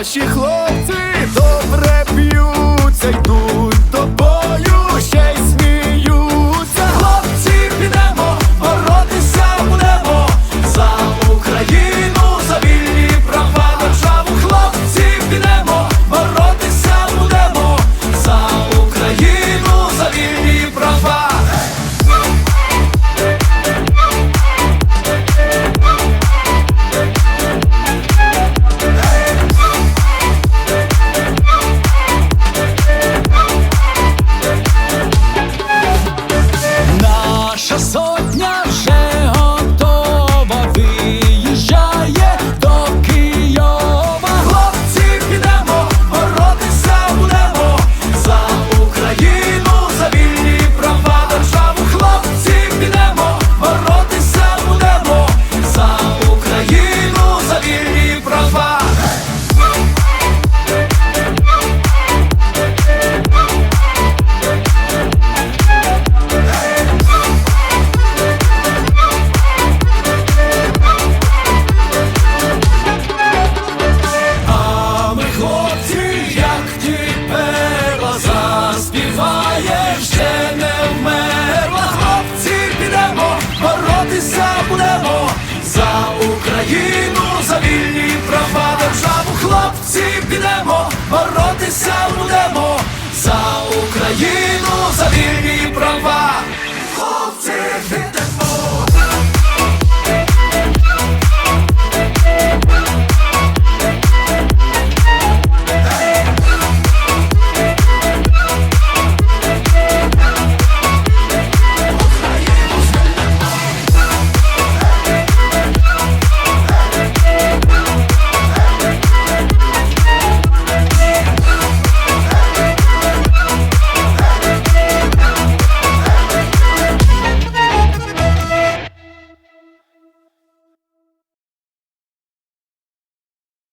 наші хлопці добре б'ються йдуть. So боротися будемо за Україну, за вільні права.